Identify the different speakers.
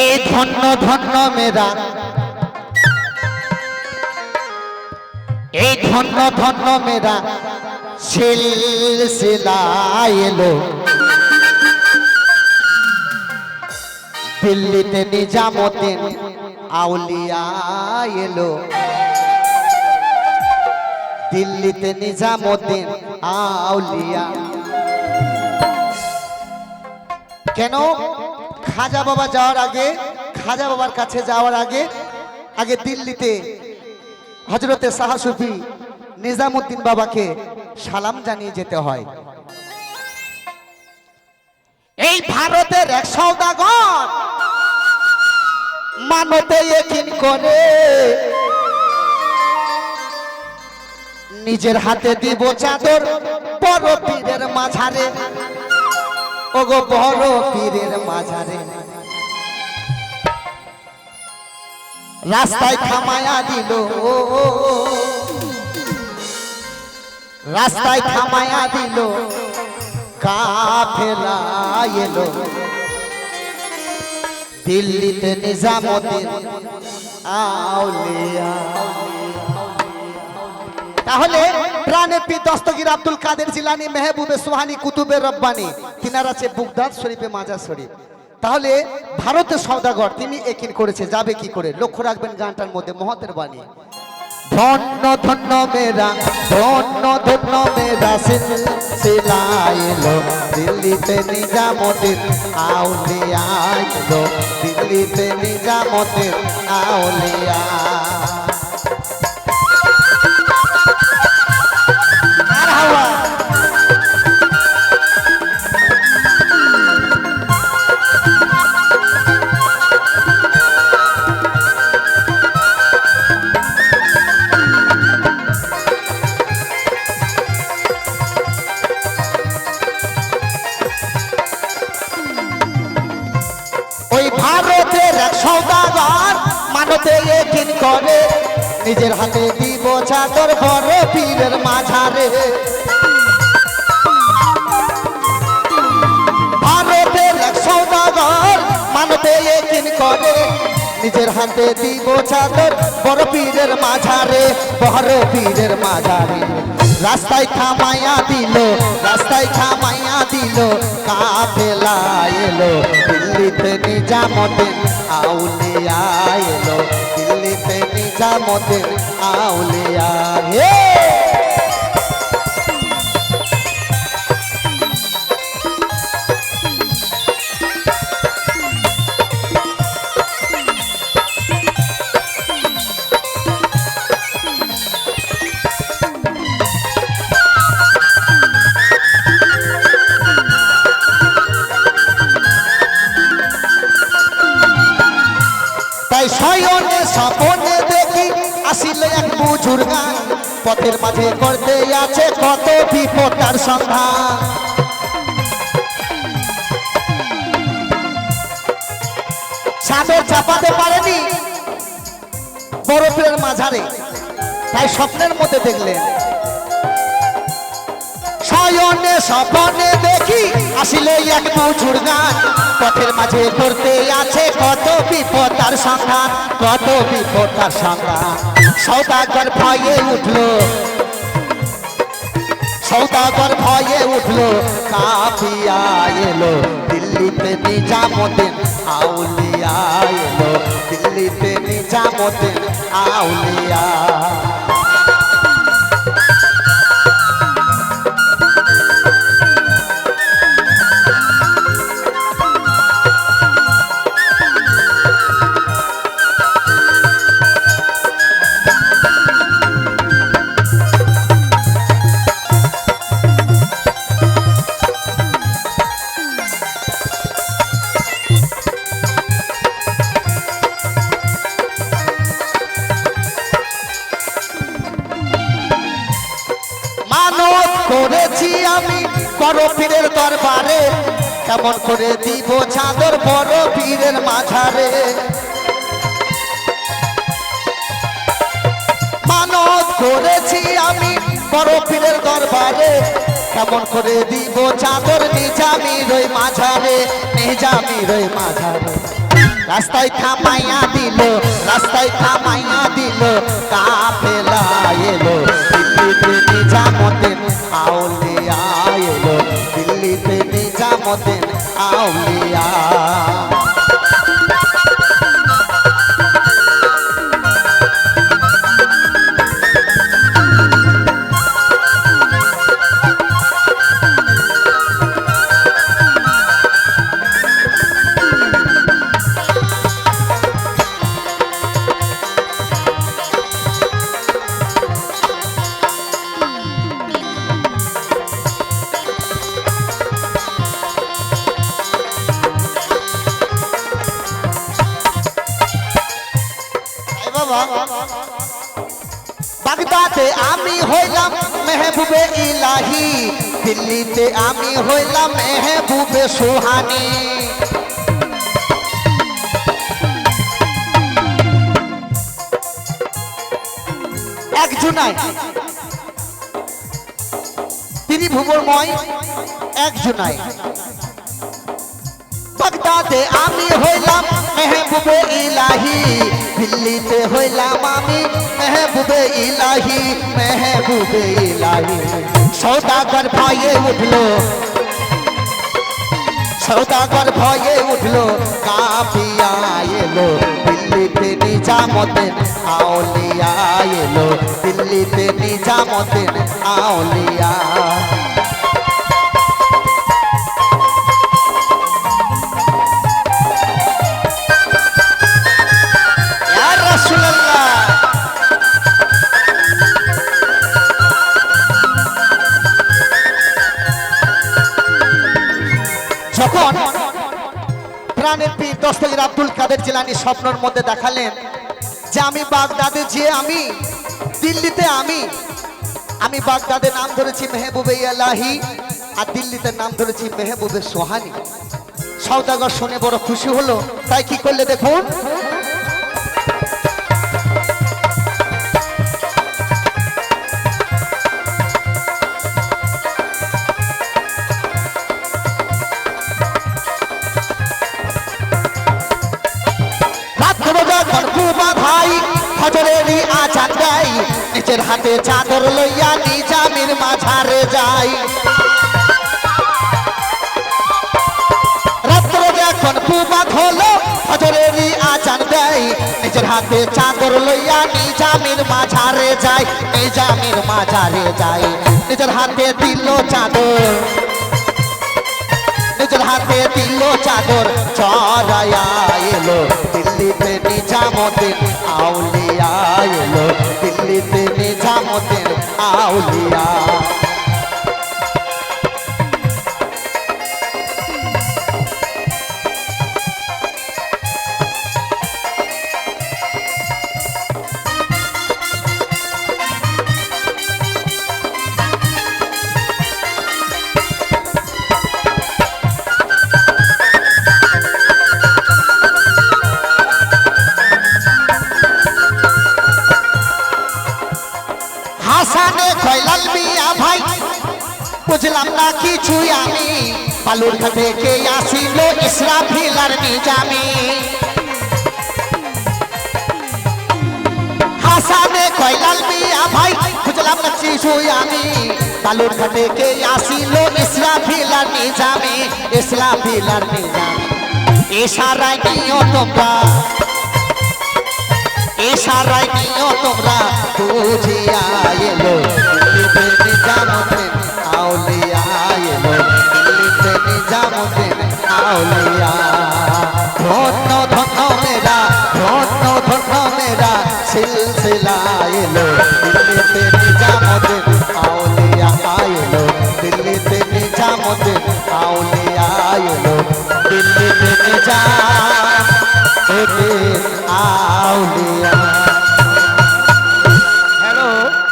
Speaker 1: এই ধন্য ধন্য মেরা এই ধন্য ধন্য মেরা সিলসিলা এলো। দিল্লিতে নিজামুদ্দিন আউলিয়া এলো। দিল্লিতে নিজামুদ্দিন আউলিয়া কেন? খাজা বাবা যাওয়ার আগে, খাজা বাবার কাছে যাওয়ার আগে আগে দিল্লিতে হজরতে শাহসুফি নিজামুদ্দিন বাবাকে সালাম জানিয়ে যেতে হয়। এই ভারতের এক সৌদাগর মানতে করে। নিজের হাতে দিব চাদর বড় মাঝারে। ওগো বড় পীরের মাঝারে। রাস্তায় থামায়া দিল। রাস্তায় থামায়া দিল। কাফেলা দিল্লিতে নিজামুদ্দিন আউলিয়া। তাহলে প্রাণে পি দস্তগির আব্দুল কাদের জিলানি, মেহবুবে সোহানি কুতুবে রব্বানি। তিনার আছে বুগদাদ শরীফে মাজার শরীফ। তাহলে ভারতের সৌদাগর তিনি একিন করেছে, যাবে কি করে? লক্ষ্য রাখবেন গানটার মধ্যে, মহতের বাণী। ধন্য ধন্য মেরা, ধন্য ধন্য মেরা সিলাইলো, দিল্লিতে নিজামুদ্দিন আউলিয়া এলো দিল্লিতে নিজামুদ্দিন, আউলিয়া। নিজের হাতে দিব চাদর বড় পীরের মাঝারে। নিজের হাতে দিব চাদর, বড় পীরের মাঝারে, বড় পীরের মাঝারে। রাস্তায় থামাইয়া দিল, রাস্তায় থামাইয়া দিল, কাফেলা এলো, দিল্লিতে নিজামুদ্দিন আউলিয়া এলো নিজামুদ্দিন আউলিয়া হে! তাই স্বপনে দেখি আসিল এক বুঝুর গান। পথের মাঝে করতে আছে কত বিপদার সন্ধান। চাদর চাপাতে পারেনি বরফের মাঝারে, তাই স্বপ্নের মধ্যে দেখলেন। শয়নে স্বপনে দেখি আসিলে এক বুঝুর গান। পথের মাঝে করতে আছে কত বিপদ তার সন্ধান, কত বিপদ তার সন্ধান। সৌদাগর ভয়ে উঠল। সৌদাগর ভয়ে উঠল। কাপিয়া এলো, দিল্লিতে নিজামুদ্দিন, আউলিয়া এলো। দিল্লিতে নিজামুদ্দিন, আউলিয়া। বড় পীরের দরবারে, কেমন করে দিব চাদর বড় পীরের মাঝারে। মানত করেছি আমি বড় পীরের দরবারে, কেমন করে দিব চাদর নিজামি রই মাঝারে, নিজামির ওই মাঝারে। রাস্তায় থামাইয়া দিল, রাস্তায় থামাইয়া দিল, কাফেলা এলো দিল্লিতে নিজামতেন নিজামতেন বাগদাদে আমি হইলাম মেহবুবে ইলাহি। দিল্লিতে আমি হইলাম মেহবুবে সুহানি। একজনাই তিনি ভুবরময় একজনাই বাগদাদে আমি হইলাম মেহবুবে ইলাহি। দিল্লিতে হইলাম আমি মেহবুবে ইলাহি মেহবুবে ইলাহি সৌদাগর ভয়ে উঠল সৌদাগর ভয়ে উঠল কাফিয়া এলো দিল্লিতে নিজামতেন আউলিয়া এলো দিল্লিতে নিজামতেন আউলিয়া ইয়া যখন প্রাণের পীর দস্তগীর আব্দুল কাদের জিলানি স্বপ্নের মধ্যে দেখালেন যে আমি বাগদাদে, যে আমি দিল্লিতে আমি আমি বাগদাদে নাম ধরেছি মেহবুবে এলাহি আর দিল্লিতে নাম ধরেছি মেহবুবে সোহানি। সৌদাগর শুনে বড় খুশি হলো। তাই কি করলে দেখুন? হজরেরই আচার দেয় নিজের হাতে চাদর লইয়া নিজামির মাঝারে যাই। রাত্র যখন কুবাদ হলো হজরেরই আচার দেয় নিজের হাতে চাদর লইয়া নিজামির মাঝারে যায় নিজামির মাঝারে যায় নিজের হাতে দিল চাদর। নিজের হাতে দিল চাদর। চড়াইয়া এলো, দিল্লিতে আউলিয়া এলো দিল্লিতে নিজামতের আউলিয়া। বুঝলাম না কিছুই আমি। বালুর থেকে আসিল ইসরাফিল আর নিজামি। হাসানে কয়লাল মিয়া ভাই, বুঝলাম না কিছুই আমি। বালুর থেকে আসিল ইসরাফিল আর নিজামি। ইসরাফিল আর নিজামি ইশারায় নিও তোমরা সিলসিলা এলো দিল্লিতে নিজামুদ্দিন আউলিয়া এলো দিল্লিতে নিজামুদ্দিন আউলিয়া दिल्ली দিল্লিতে নিজামুদ্দিন আউলিয়া